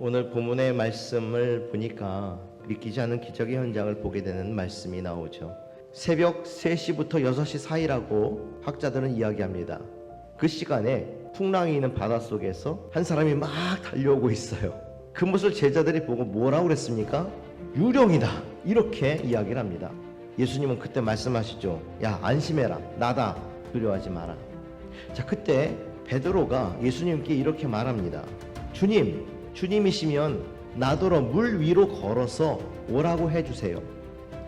오늘 본문의 말씀을 보니까 믿기지 않는 기적의 현장을 보게 되는 말씀이 나오죠. 새벽 3시부터 6시 사이라고 학자들은 이야기합니다. 그 시간에 풍랑이 있는 바닷속에서 한 사람이 막 달려오고 있어요. 그 모습을 제자들이 보고 뭐라고 그랬습니까? 유령이다. 이렇게 이야기를 합니다. 예수님은 그때 말씀하시죠. 야, 안심해라. 나다. 두려워하지 마라. 자, 그때 베드로가 예수님께 이렇게 말합니다. 주님, 주님이시면 나더러 물 위로 걸어서 오라고 해주세요.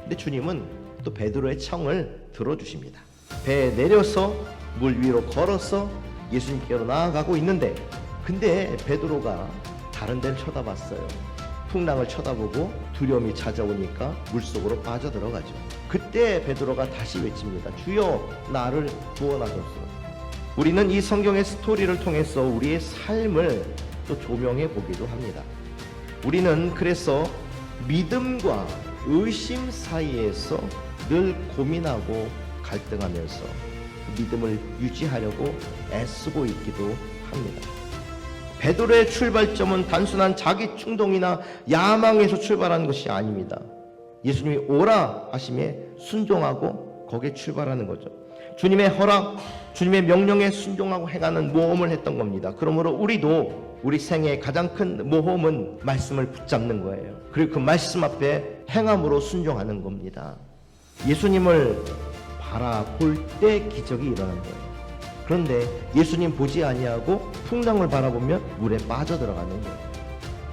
근데 주님은 또 베드로의 청을 들어주십니다. 배에 내려서 물 위로 걸어서 예수님께로 나아가고 있는데, 근데 베드로가 다른 데를 쳐다봤어요. 풍랑을 쳐다보고 두려움이 찾아오니까 물속으로 빠져들어가죠. 그때 베드로가 다시 외칩니다. 주여 나를 구원하소서. 우리는 이 성경의 스토리를 통해서 우리의 삶을 또 조명해 보기도 합니다. 우리는 그래서 믿음과 의심 사이에서 늘 고민하고 갈등하면서 그 믿음을 유지하려고 애쓰고 있기도 합니다. 베드로의 출발점은 단순한 자기 충동이나 야망에서 출발하는 것이 아닙니다. 예수님이 오라 하심에 순종하고 거기에 출발하는 거죠. 주님의 허락, 주님의 명령에 순종하고 행하는 모험을 했던 겁니다. 그러므로 우리도 우리 생애의 가장 큰 모험은 말씀을 붙잡는 거예요. 그리고 그 말씀 앞에 행함으로 순종하는 겁니다. 예수님을 바라볼 때 기적이 일어난 거예요. 그런데 예수님 보지 아니하고 풍랑을 바라보면 물에 빠져 들어가는 거예요.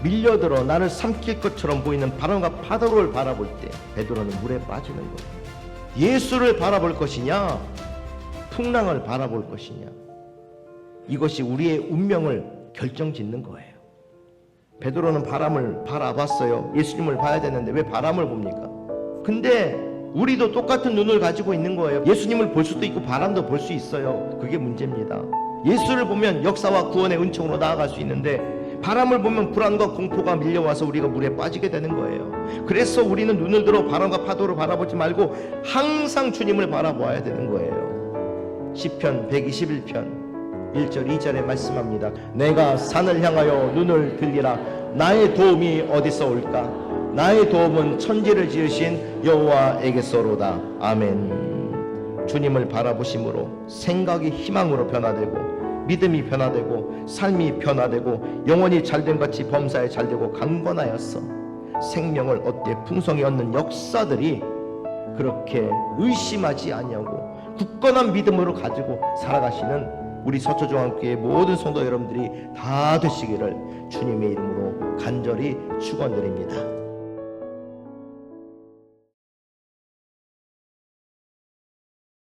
밀려들어 나를 삼킬 것처럼 보이는 바람과 파도를 바라볼 때 베드로는 물에 빠지는 거예요. 예수를 바라볼 것이냐, 풍랑을 바라볼 것이냐. 이것이 우리의 운명을 결정짓는 거예요. 베드로는 바람을 바라봤어요. 예수님을 봐야 되는데 왜 바람을 봅니까? 근데 우리도 똑같은 눈을 가지고 있는 거예요. 예수님을 볼 수도 있고 바람도 볼 수 있어요. 그게 문제입니다. 예수를 보면 역사와 구원의 은총으로 나아갈 수 있는데 바람을 보면 불안과 공포가 밀려와서 우리가 물에 빠지게 되는 거예요. 그래서 우리는 눈을 들어 바람과 파도를 바라보지 말고 항상 주님을 바라보아야 되는 거예요. 시편 121편 1절 2절에 말씀합니다. 내가 산을 향하여 눈을 들리라 나의 도움이 어디서 올까? 나의 도움은 천지를 지으신 여호와에게서로다. 아멘. 주님을 바라보심으로 생각이 희망으로 변화되고 믿음이 변화되고 삶이 변화되고 영원히 잘된 같이 범사에 잘되고 강건하였어. 생명을 얻되 풍성히 얻는 역사들이 그렇게 의심하지 아니하고 굳건한 믿음으로 가지고 살아가시는 우리 서초중앙교회 모든 성도 여러분들이 다 되시기를 주님의 이름으로 간절히 축원드립니다.